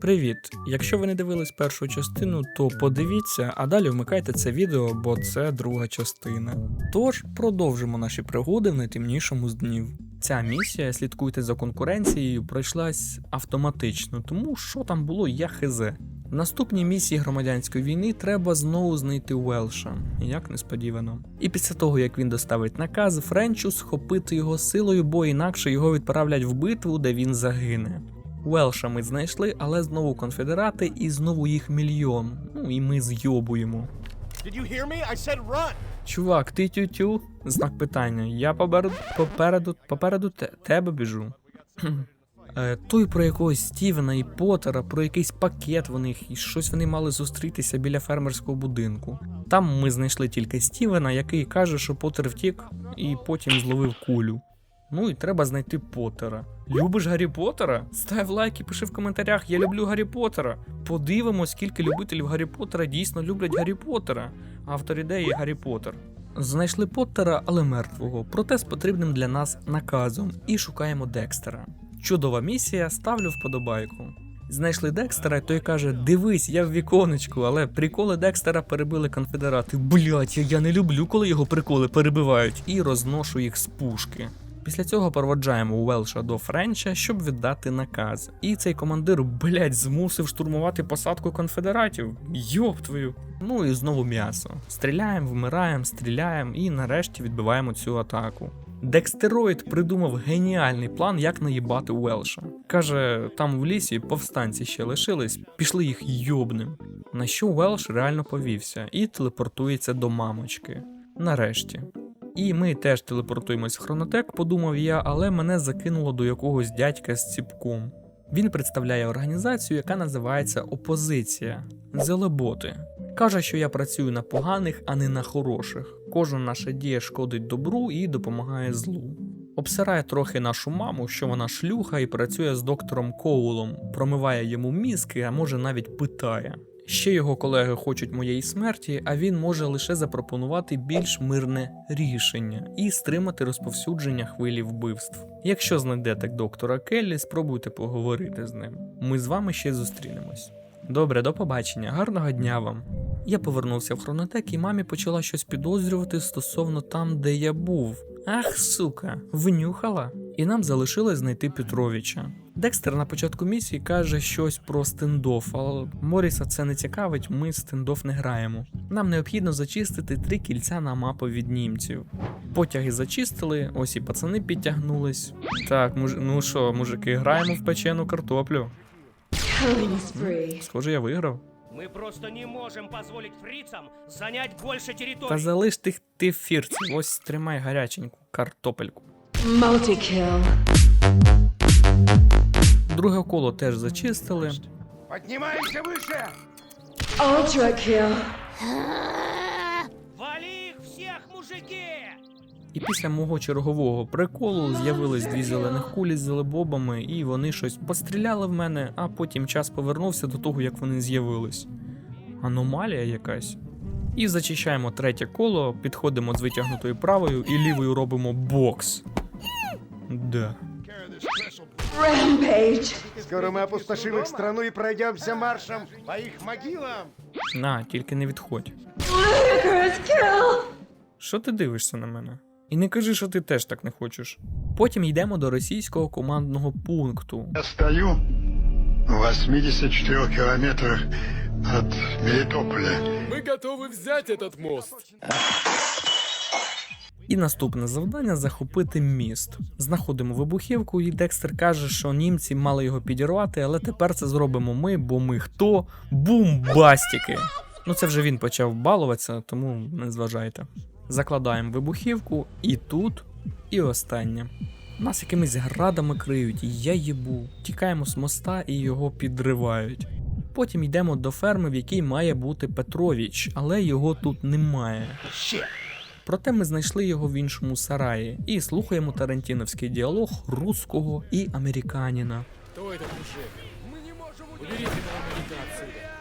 Привіт! Якщо ви не дивились першу частину, то подивіться, а далі вмикайте це відео, бо це друга частина. Тож продовжимо наші пригоди в найтемнішому з днів. Ця місія, слідкуйте за конкуренцією, пройшлась автоматично, тому що там було я хизе. В наступній місії громадянської війни треба знову знайти Уелша, як несподівано. І після того, як він доставить наказ, Френчу схопити його силою, бо інакше його відправлять в битву, де він загине. Уелша ми знайшли, але знову конфедерати і знову їх мільйон. Ну і ми зйобуємо. Чувак, ти тю-тю? Знак питання. Я попереду, попереду, попереду те, тебе біжу. Е, Той про якогось Стівена і Поттера, про якийсь пакет в них, і щось вони мали зустрітися біля фермерського будинку. Там ми знайшли тільки Стівена, який каже, що Поттер втік, і потім зловив кулю. Ну і треба знайти Поттера. Любиш Гаррі Поттера? Став лайк і пиши в коментарях, я люблю Гаррі Поттера. Подивимось, скільки любителів Гаррі Поттера дійсно люблять Гаррі Поттера. Автор ідеї Гаррі Поттер. Знайшли Поттера, але мертвого, проте з потрібним для нас наказом, і шукаємо Декстера. Чудова місія, ставлю вподобайку. Знайшли Декстера, і той каже: Дивись, я в віконечку, але приколи Декстера перебили конфедерати. Блять, я не люблю, коли його приколи перебивають, і розношу їх з пушки. Після цього проводжаємо Уелша до Френча, щоб віддати наказ. І цей командир, блять, змусив штурмувати посадку конфедератів. Йоп твою. Ну і знову м'ясо. Стріляємо, вмираємо, стріляємо і нарешті відбиваємо цю атаку. Декстероїд придумав геніальний план, як наїбати Уелша. Каже, там в лісі повстанці ще лишились, пішли їх йобним. На що Уелш реально повівся і телепортується до мамочки. Нарешті. І ми теж телепортуємось в хронотек, подумав я, але мене закинуло до якогось дядька з ціпком. Він представляє організацію, яка називається Опозиція Зелеботи. Каже, що я працюю на поганих, а не на хороших. Кожна наша дія шкодить добру і допомагає злу. Обсирає трохи нашу маму, що вона шлюха і працює з доктором Коулом, промиває йому мізки, а може навіть питає. Ще його колеги хочуть моєї смерті, а він може лише запропонувати більш мирне рішення і стримати розповсюдження хвилі вбивств. Якщо знайдете доктора Келлі, спробуйте поговорити з ним. Ми з вами ще зустрінемось. Добре, до побачення, гарного дня вам. Я повернувся в хронотек, і мамі почала щось підозрювати стосовно там, де я був. Ах, сука, внюхала. І нам залишилось знайти Петровича. Декстер на початку місії каже щось про стендоф, але Моріса це не цікавить, ми стендоф не граємо. Нам необхідно зачистити три кільця на мапу від німців. Потяги зачистили, ось і пацани підтягнулись. Так, муж... ну що, мужики, граємо в печену картоплю. Схоже, я виграв. Мы просто не можем позволить фрицам занять больше территории. Та залиш тих ти фірців, ось тримай гаряченьку картопельку. Multi-kill. Друге коло теж зачистили. Поднимаемся выше! Ultra. Вали их мужики! І після мого чергового приколу з'явились дві зелених кулі з зелебобами, і вони щось постріляли в мене, а потім час повернувся до того, як вони з'явились. Аномалія якась. І зачищаємо третє коло, підходимо з витягнутою правою і лівою робимо бокс. Да. Rampage. Скоро мы опустошим их страну и пройдемся маршем по их могилам. На, тільки не відходь. Ludicrous kill. Що ти дивишся на мене? І не кажи, що ти теж так не хочеш. Потім йдемо до російського командного пункту. Я стою в 84 километрах от Мелитополя. Мы готовы взять этот мост. І наступне завдання захопити міст. Знаходимо вибухівку, і Декстер каже, що німці мали його підірвати, але тепер це зробимо ми, бо ми хто? Бумбастіки! Ну це вже він почав балуватися, тому не зважайте. Закладаємо вибухівку і тут, і останнє. Нас якимись градами криють, і я їбу. Тікаємо з моста і його підривають. Потім йдемо до ферми, в якій має бути Петрович, але його тут немає. Проте ми знайшли його в іншому сараї і слухаємо тарантіновський діалог руського і американіна. Кто этот мужик? Мы не можем Уберите этого маньяка отсюда.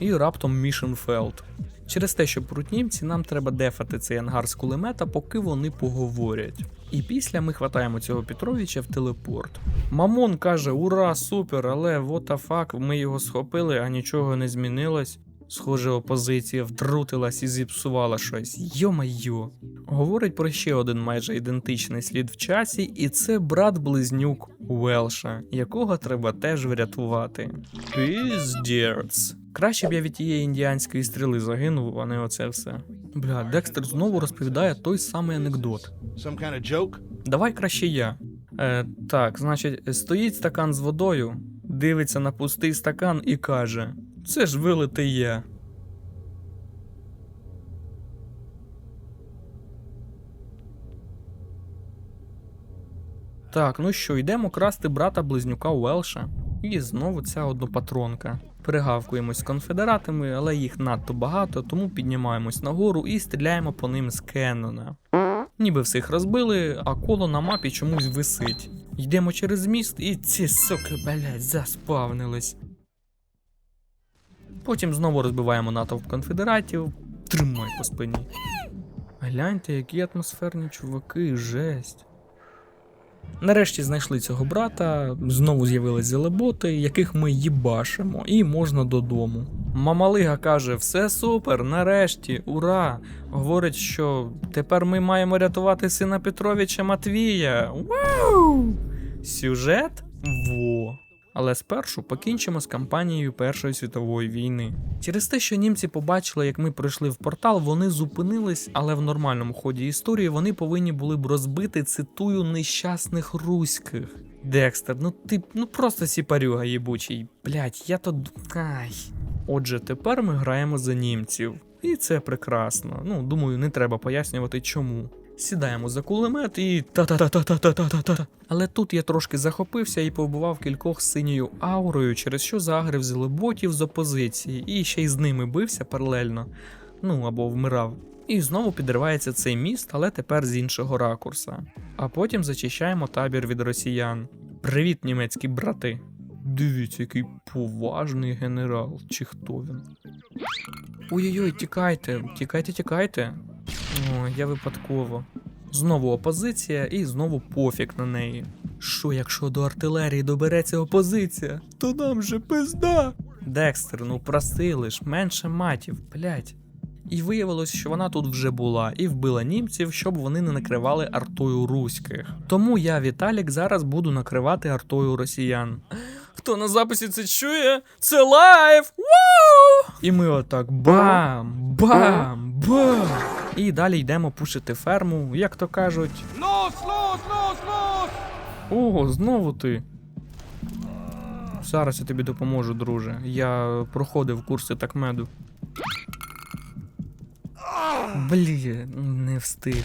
І раптом Мішенфелд. Через те, що прутнімці, нам треба дефати цей ангар з кулемета, поки вони поговорять. І після ми хватаємо цього Петровича в телепорт. Мамон каже: Ура, супер, але what the fuck, ми його схопили, а нічого не змінилось. Схоже, опозиція втрутилась і зіпсувала щось. Йо-майо. Говорить про ще один майже ідентичний слід в часі, і це брат-близнюк Уелша, якого треба теж врятувати. Піздєрц. Краще б я від тієї індіанської стріли загинув, а не оце все. Бля, Декстер знову розповідає той самий анекдот. Some kind of joke? Давай краще я. Е, так, значить, стоїть стакан з водою, дивиться на пустий стакан і каже: Це ж вилитий я. Так, ну що, йдемо красти брата близнюка Уелша. І знову ця однопатронка. Перегавкуємось з конфедератами, але їх надто багато, тому піднімаємось нагору і стріляємо по ним з Кеннона. Ніби всіх розбили, а коло на мапі чомусь висить. Йдемо через міст і ці суки, блять, заспавнились. Потім знову розбиваємо натовп конфедератів. Тримай по спині. Гляньте, які атмосферні чуваки, жесть. Нарешті знайшли цього брата, знову з'явились зелеботи, яких ми їбашимо, і можна додому. Мамалига каже: все супер, нарешті, ура! Говорить, що тепер ми маємо рятувати сина Петровича Матвія. Вау! Сюжет? Во. Але спершу покінчимо з кампанією Першої світової війни. Через те, що німці побачили, як ми пройшли в портал, вони зупинились, але в нормальному ході історії вони повинні були б розбити, цитую, нещасних руських. Декстер, ну ти ну просто сіпарюга їбучий. Блять, я то. Ай. Отже, тепер ми граємо за німців. І це прекрасно. Ну, думаю, не треба пояснювати чому. Сідаємо за кулемет і та-та-та-та-та-та-та-та. Але тут я трошки захопився і повбивав кількох синьою аурою, через що загрив зелеботів з опозиції, і ще й з ними бився паралельно. Ну або вмирав. І знову підривається цей міст, але тепер з іншого ракурса. А потім зачищаємо табір від росіян. Привіт, німецькі брати! Дивіться, який поважний генерал, чи хто він. Ой-ой-ой, тікайте, тікайте, тікайте. О, я випадково. Знову опозиція і знову пофіг на неї. Що, якщо до артилерії добереться опозиція, то нам же пизда. Декстер, ну просили ж, менше матів, блять. І виявилось, що вона тут вже була і вбила німців, щоб вони не накривали артою руських. Тому я, Віталік, зараз буду накривати артою росіян. Хто на записі це чує? Це лайв! Вау! І ми отак бам, бам, бам. І далі йдемо пушити ферму, як то кажуть. Лус, лус, лус, лус! Ого, знову ти. Зараз я тобі допоможу, друже. Я проходив курси такмеду. Блін, не встиг.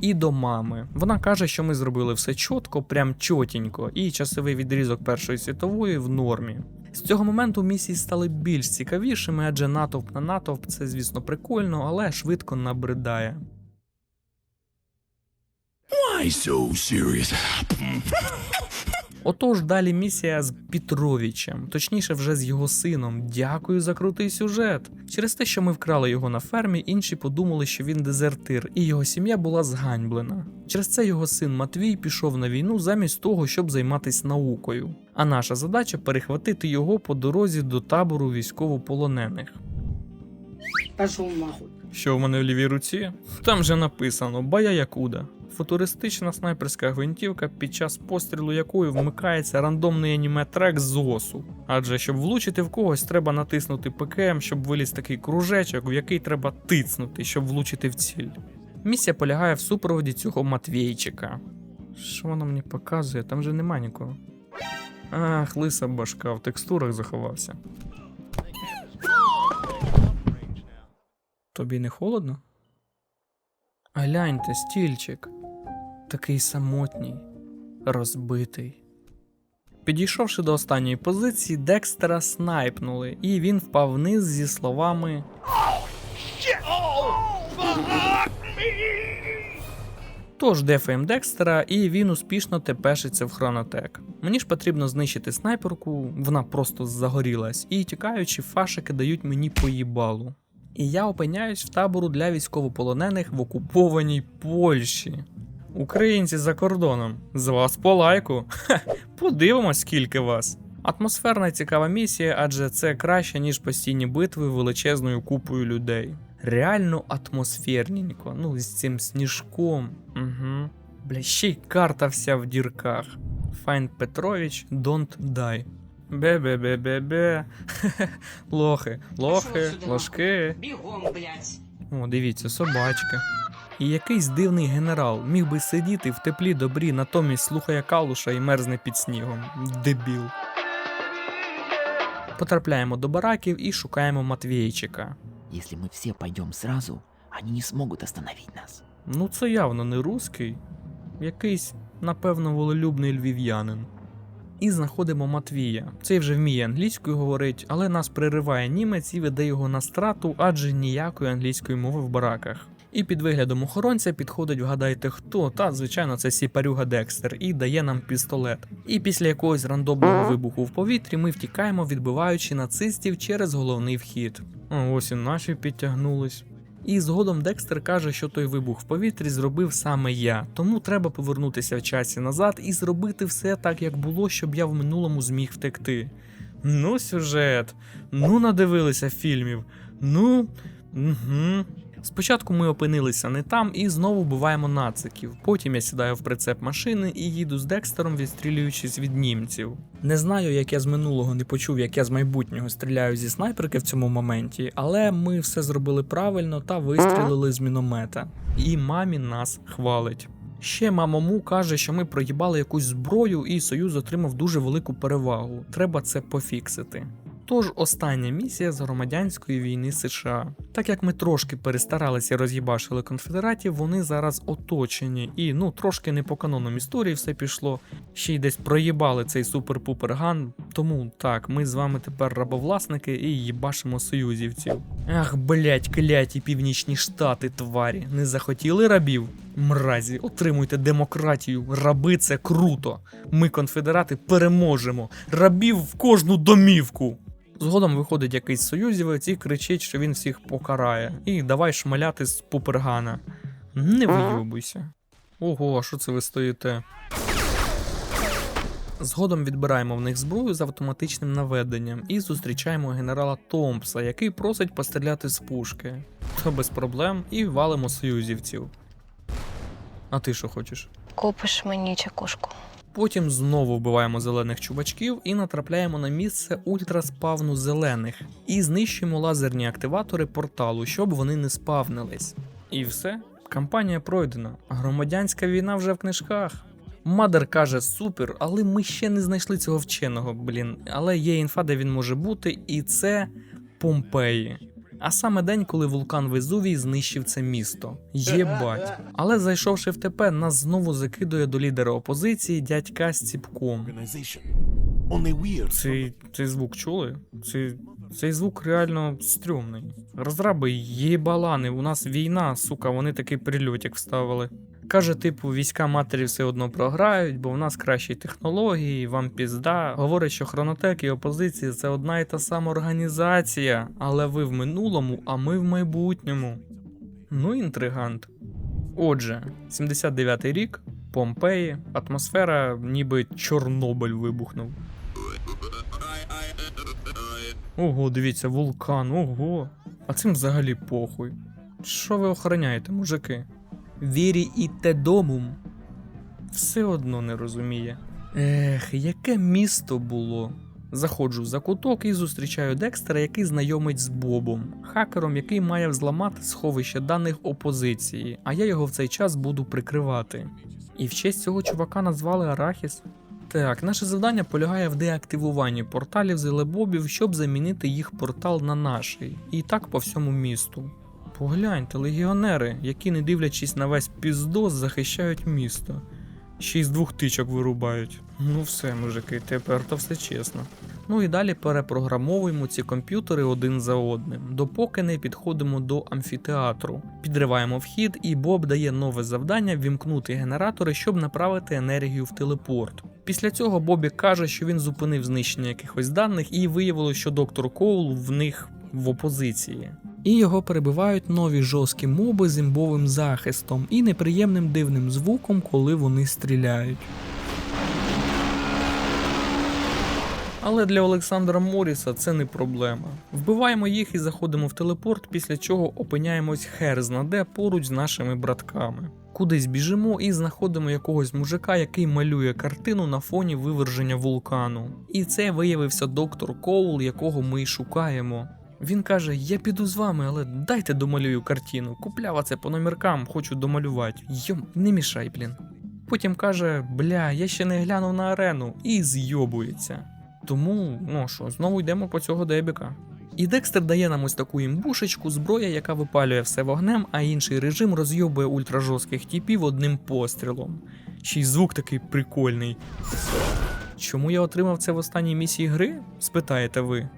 І до мами. Вона каже, що ми зробили все чітко, прям чотенько, і часовий відрізок Першої світової в нормі. З цього моменту місії стали більш цікавішими, адже натовп на натовп це, звісно, прикольно, але швидко набридає. Why so serious? Отож, далі місія з Петровичем, точніше, вже з його сином. Дякую за крутий сюжет. Через те, що ми вкрали його на фермі, інші подумали, що він дезертир, і його сім'я була зганьблена. Через це його син Матвій пішов на війну замість того, щоб займатися наукою. А наша задача перехватити його по дорозі до табору військовополонених. Пошел нахуй. Що в мене в лівій руці? Там же написано Бая Якуда. Футуристична снайперська гвинтівка, під час пострілу якої вмикається рандомний аніме-трек з ОСу. Адже щоб влучити в когось, треба натиснути ПКМ, щоб виліз такий кружечок, в який треба тицнути, щоб влучити в ціль. Місія полягає в супроводі цього Матвійчика. Що воно мені показує? Там же нема нікого. Ах, лиса башка в текстурах заховався. Тобі не холодно? Гляньте, стільчик. Такий самотній, розбитий. Підійшовши до останньої позиції, Декстера снайпнули, і він впав вниз зі словами. Тож дефаєм Декстера, і він успішно тепешиться в хронотек. Мені ж потрібно знищити снайперку, вона просто загорілась, і тікаючи, фашики дають мені поїбалу. І я опиняюсь в табору для військовополонених в окупованій Польщі. Українці за кордоном. З вас по лайку. Ха, подивимось, скільки вас. Атмосферна і цікава місія, адже це краще, ніж постійні битви величезною купою людей. Реально атмосферненько, ну з цим сніжком. Угу. Бля, ще й карта вся в дірках. Файн Петрович, don't die. Бе-бе-бе-бе-бе. Лохи, лохи, ложки. Бегом, блядь. О, дивіться, собачка. І якийсь дивний генерал міг би сидіти в теплі добрі, натомість слухає калуша і мерзне під снігом. Дебіл. Потрапляємо до бараків і шукаємо Матвійчика. Если мы все пойдем сразу, они не смогут остановить нас. Ну, це явно не руський, якийсь, напевно, волелюбний львів'янин. І знаходимо Матвія. Цей вже вміє англійською говорить, але нас пририває німець і веде його на страту, адже ніякої англійської мови в бараках. І під виглядом охоронця підходить, вгадайте хто, та звичайно це сіпарюга Декстер, і дає нам пістолет. І після якогось рандомного вибуху в повітрі ми втікаємо, відбиваючи нацистів через головний вхід. О, ось і наші підтягнулись. І згодом Декстер каже, що той вибух в повітрі зробив саме я, тому треба повернутися в часі назад і зробити все так, як було, щоб я в минулому зміг втекти. Ну, сюжет, ну надивилися фільмів, ну. Угу. Спочатку ми опинилися не там і знову вбиваємо нациків. Потім я сідаю в прицеп машини і їду з Декстером, відстрілюючись від німців. Не знаю, як я з минулого не почув, як я з майбутнього стріляю зі снайперки в цьому моменті, але ми все зробили правильно та вистрілили з міномета. І мамі нас хвалить. Ще мама Му каже, що ми проїбали якусь зброю, і Союз отримав дуже велику перевагу. Треба це пофіксити. Тож остання місія з громадянської війни США. Так як ми трошки перестаралися і роз'їбашили конфедератів, вони зараз оточені, і ну трошки не по канонам історії все пішло. Ще й десь проїбали цей супер-пупер ган. Тому так, ми з вами тепер рабовласники і їбашимо союзівців. Ах, блять, кляті північні штати, тварі, не захотіли рабів? Мразі, отримуйте демократію, раби це круто. Ми, конфедерати, переможемо. Рабів в кожну домівку. Згодом виходить якийсь союзівець і кричить, що він всіх покарає. І давай шмаляти з пупергана. Не вийобуйся. Ого, а що це ви стоїте? Згодом відбираємо в них зброю з автоматичним наведенням і зустрічаємо генерала Томпса, який просить постріляти з пушки. То без проблем і валимо союзівців. А ти що хочеш? Купиш мені чекушку. Потім знову вбиваємо зелених чувачків і натрапляємо на місце ультраспавну зелених і знищуємо лазерні активатори порталу, щоб вони не спавнились. І все, кампанія пройдена. Громадянська війна вже в книжках. Мадер каже супер, але ми ще не знайшли цього вченого, блін. Але є інфа, де він може бути, і це Помпеї. А саме день, коли вулкан Везувій знищив це місто. Єбать. Але зайшовши в ТП, нас знову закидує до лідера опозиції дядька з ціпком. Цей, цей звук чули? Цей, цей звук реально стрьомний. Розраби єбалани, у нас війна, сука, вони такий прильотик вставили. Каже, типу, війська матері все одно програють, бо в нас кращі технології, вам пізда. Говорить, що хронотек і опозиція це одна і та сама організація, але ви в минулому, а ми в майбутньому. Ну, інтригант. Отже, 79-й рік, Помпеї, атмосфера, ніби Чорнобиль вибухнув. Ого, дивіться, вулкан, ого. А цим взагалі похуй. Що ви охороняєте, мужики? Вірі і те домум. Все одно не розуміє. Ех, яке місто було. Заходжу за куток і зустрічаю Декстера, який знайомить з Бобом, хакером, який має взламати сховище даних опозиції, а я його в цей час буду прикривати. І в честь цього чувака назвали Арахіс. Так, наше завдання полягає в деактивуванні порталів зелебобів, щоб замінити їх портал на наший. І так по всьому місту. Погляньте, легіонери, які, не дивлячись на весь піздос, захищають місто. Ще й з двох тичок вирубають. Ну все, мужики, тепер то все чесно. Ну і далі перепрограмовуємо ці комп'ютери один за одним, допоки не підходимо до амфітеатру. Підриваємо вхід, і Боб дає нове завдання вімкнути генератори, щоб направити енергію в телепорт. Після цього Бобі каже, що він зупинив знищення якихось даних, і виявилося, що доктор Коул в них в опозиції. І його перебивають нові жорсткі моби з імбовим захистом і неприємним дивним звуком, коли вони стріляють. Але для Олександра Моріса це не проблема. Вбиваємо їх і заходимо в телепорт, після чого опиняємось хер знаде поруч з нашими братками. Кудись біжимо і знаходимо якогось мужика, який малює картину на фоні виверження вулкану. І це виявився доктор Коул, якого ми й шукаємо. Він каже: Я піду з вами, але дайте домалюю картину. Куплява це по номеркам, хочу домалювати. Йом, не мішай, блін. Потім каже: Бля, я ще не глянув на арену і зйобується. Тому, ну що, знову йдемо по цього дебіка. І Декстер дає нам ось таку імбушечку, зброя, яка випалює все вогнем, а інший режим розйобує ультражорстких тіпів одним пострілом. Ще й звук такий прикольний. Чому я отримав це в останній місії гри? спитаєте ви.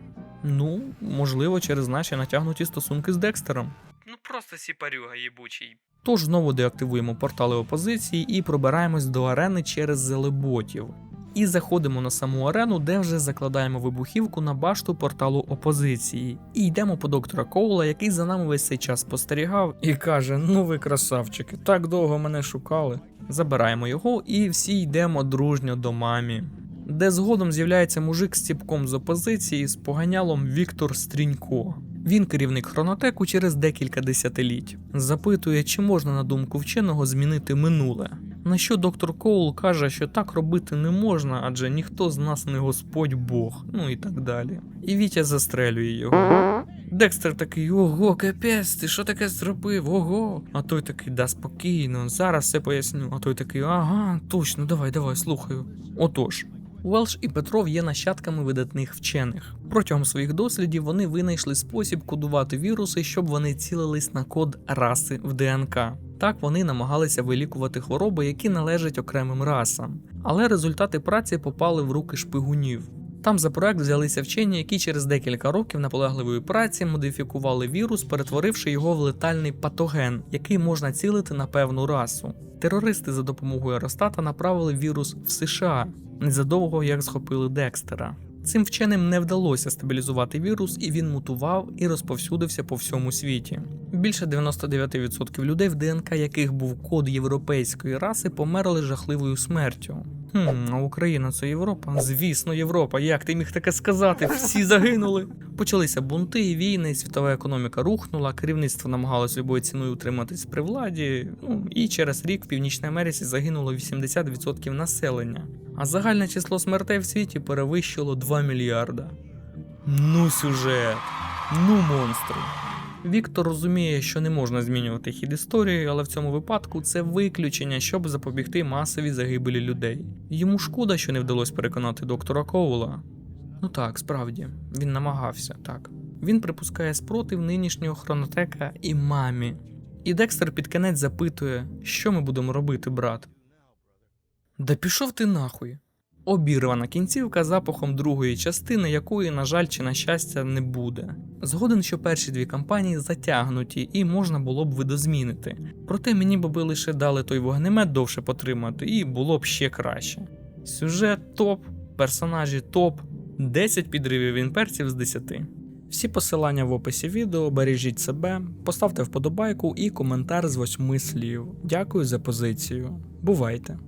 Ну, можливо, через наші натягнуті стосунки з Декстером. Ну просто сіпарюга їбучий. Тож знову деактивуємо портали опозиції і пробираємось до арени через зелеботів. І заходимо на саму арену, де вже закладаємо вибухівку на башту порталу опозиції. І йдемо по доктора Коула, який за нами весь цей час спостерігав, і каже: Ну ви красавчики, так довго мене шукали. Забираємо його і всі йдемо дружньо до мамі. Де згодом з'являється мужик з ціпком з опозиції з поганялом Віктор Стрінько. Він керівник хронотеку через декілька десятиліть. Запитує, чи можна на думку вченого змінити минуле. На що доктор Коул каже, що так робити не можна, адже ніхто з нас не Господь Бог, ну і так далі. І Вітя застрелює його. Декстер такий: ого, капець, ти що таке зробив? Ого. А той такий, да спокійно, зараз все поясню. А той такий, ага, точно, давай, давай, слухаю. Отож. Уелш і Петров є нащадками видатних вчених. Протягом своїх дослідів вони винайшли спосіб кодувати віруси, щоб вони цілились на код раси в ДНК. Так вони намагалися вилікувати хвороби, які належать окремим расам. Але результати праці попали в руки шпигунів. Там за проект взялися вчені, які через декілька років наполегливої праці модифікували вірус, перетворивши його в летальний патоген, який можна цілити на певну расу. Терористи за допомогою Аеростата направили вірус в США незадовго як схопили Декстера. Цим вченим не вдалося стабілізувати вірус, і він мутував і розповсюдився по всьому світі. Більше 99% людей, в ДНК яких був код європейської раси, померли жахливою смертю. Хм, а Україна це Європа? Звісно, Європа. Як ти міг таке сказати? Всі загинули. Почалися бунти війни, світова економіка рухнула, керівництво намагалось любою ціною утриматись при владі. Ну і через рік в Північній Америці загинуло 80% населення. А загальне число смертей в світі перевищило 2 мільярда. Ну, сюжет, ну монстри. Віктор розуміє, що не можна змінювати хід історії, але в цьому випадку це виключення, щоб запобігти масовій загибелі людей. Йому шкода, що не вдалося переконати доктора Коула. Ну так, справді, він намагався, так. Він припускає спротив нинішнього хронотека і мамі. І Декстер під кінець запитує, що ми будемо робити, брат. Да пішов ти нахуй. Обірвана кінцівка запахом другої частини, якої, на жаль, чи на щастя, не буде. Згоден, що перші дві кампанії затягнуті і можна було б видозмінити. Проте мені би лише дали той вогнемет довше потримати, і було б ще краще. Сюжет топ, персонажі топ, 10 підривів імперців з 10. Всі посилання в описі відео, бережіть себе, поставте вподобайку і коментар з восьми слів. Дякую за позицію. Бувайте!